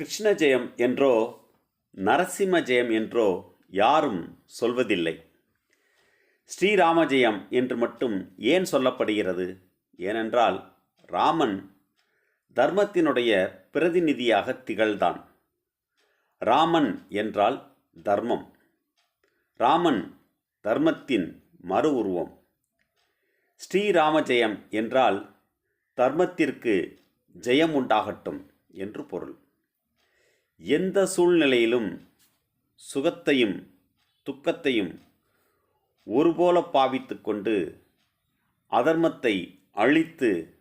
கிருஷ்ண ஜெயம் என்றோ நரசிம்ம ஜெயம் என்றோ யாரும் சொல்வதில்லை. ஸ்ரீராம ஜெயம் என்று மட்டும் ஏன் சொல்லப்படுகிறது? ஏனென்றால் ராமன் தர்மத்தினுடைய பிரதிநிதியாக திகழ்தான் ராமன் என்றால் தர்மம். ராமன் தர்மத்தின் மறு உருவம். ஸ்ரீராம ஜெயம் என்றால் தர்மத்திற்கு ஜெயம் உண்டாகட்டும் என்று பொருள். எந்த சூழ்நிலையிலும் சுகத்தையும் துக்கத்தையும் ஒருபோல பாவித்து கொண்டு அதர்மத்தை அழித்து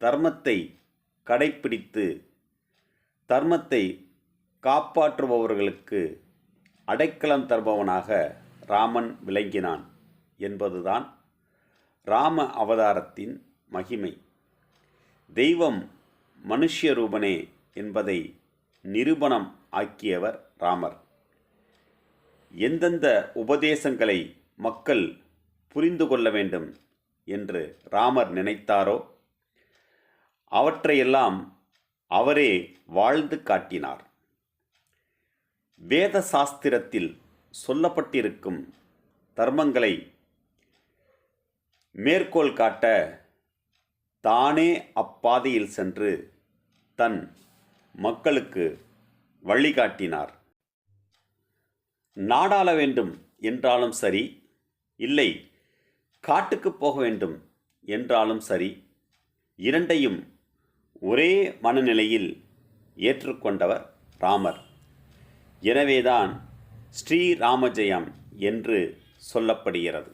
தர்மத்தை கடைப்பிடித்து தர்மத்தை காப்பாற்றுபவர்களுக்கு அடைக்கலம் தருபவனாக ராமன் விளங்கினான் என்பதுதான் ராம அவதாரத்தின் மகிமை. தெய்வம் மனுஷ்ய ரூபனே என்பதை நிரூபணம் ஆக்கியவர் ராமர். எந்தெந்த உபதேசங்களை மக்கள் புரிந்து கொள்ள வேண்டும் என்று ராமர் நினைத்தாரோ அவற்றையெல்லாம் அவரே வாழ்ந்து காட்டினார். வேத சாஸ்திரத்தில் சொல்லப்பட்டிருக்கும் தர்மங்களை மேற்கோள் காட்ட தானே அப்பாதையில் சென்று தன் மக்களுக்கு வழிகாட்டினார். நாடாள வேண்டும் என்றாலும் சரி இல்லை காட்டுக்கு போக வேண்டும் என்றாலும் சரி இரண்டையும் ஒரே மனநிலையில் ஏற்றுக்கொண்டவர் ராமர். எனவேதான் ஸ்ரீராமஜெயம் என்று சொல்லப்படுகிறது.